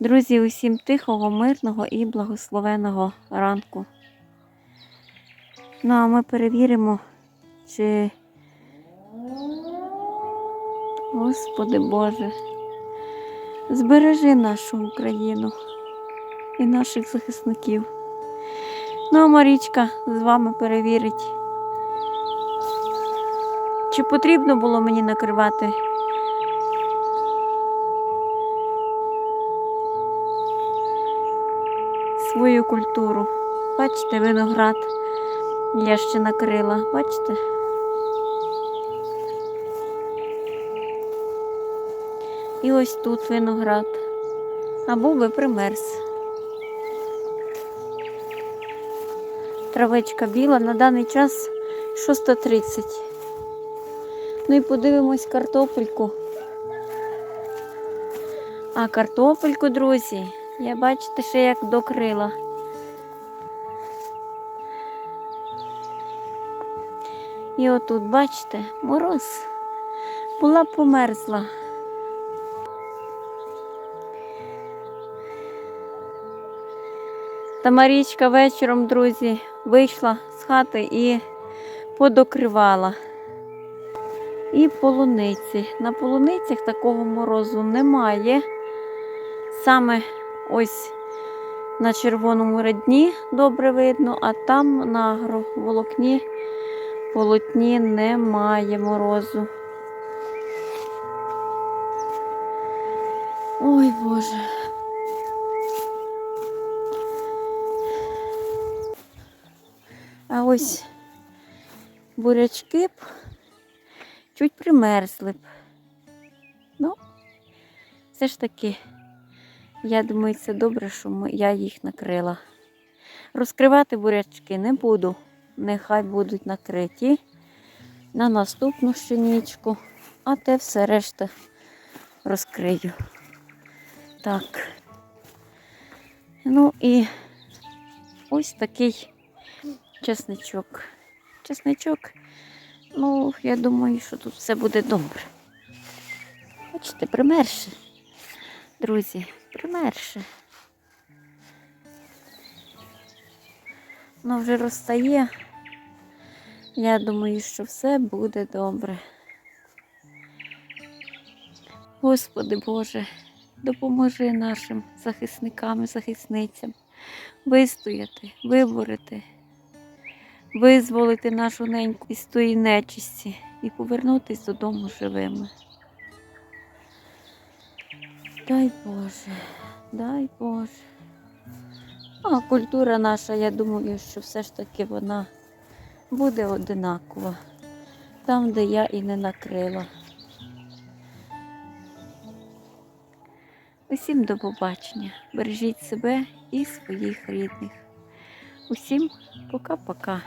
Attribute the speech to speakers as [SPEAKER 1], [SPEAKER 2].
[SPEAKER 1] Друзі, усім тихого, мирного і благословеного ранку. Ну, а ми перевіримо, чи. Господи Боже, збережи нашу Україну і наших захисників. Ну, а Марічка з вами перевірить, чи потрібно було мені накривати свою культуру. Бачите, виноград я ще накрила. Бачите? І ось тут виноград. А був би примерз. Травичка біла на даний час 6.30. Ну і подивимось картопельку. А картопельку, друзі, я бачите, ще як докрила. І отут, бачите, мороз була померзла. Та Марічка вечором, друзі, вийшла з хати і подокривала. І полуниці. На полуницях такого морозу немає. Саме ось на червоному радні добре видно, а там на агроволокні полотні немає морозу. Ой Боже. А ось бурячки б чуть примерзли б. Ну, все ж таки, я думаю, це добре, що я їх накрила. Розкривати бурячки не буду. Нехай будуть накриті на наступну ще нічку, а те все решта розкрию. Так. Ну і ось такий чесничок. Чесничок, ну, я думаю, що тут все буде добре. Бачите, примерше. Друзі, примерше. Воно вже розстає. Я думаю, що все буде добре. Господи Боже, допоможи нашим захисникам і захисницям вистояти, виборити, визволити нашу неньку із тої нечисті і повернутися додому живими. Дай Боже, дай Боже. А культура наша, я думаю, що все ж таки вона буде одинакова. Там, де я і не накрила. Усім до побачення. Бережіть себе і своїх рідних. Усім пока-пока.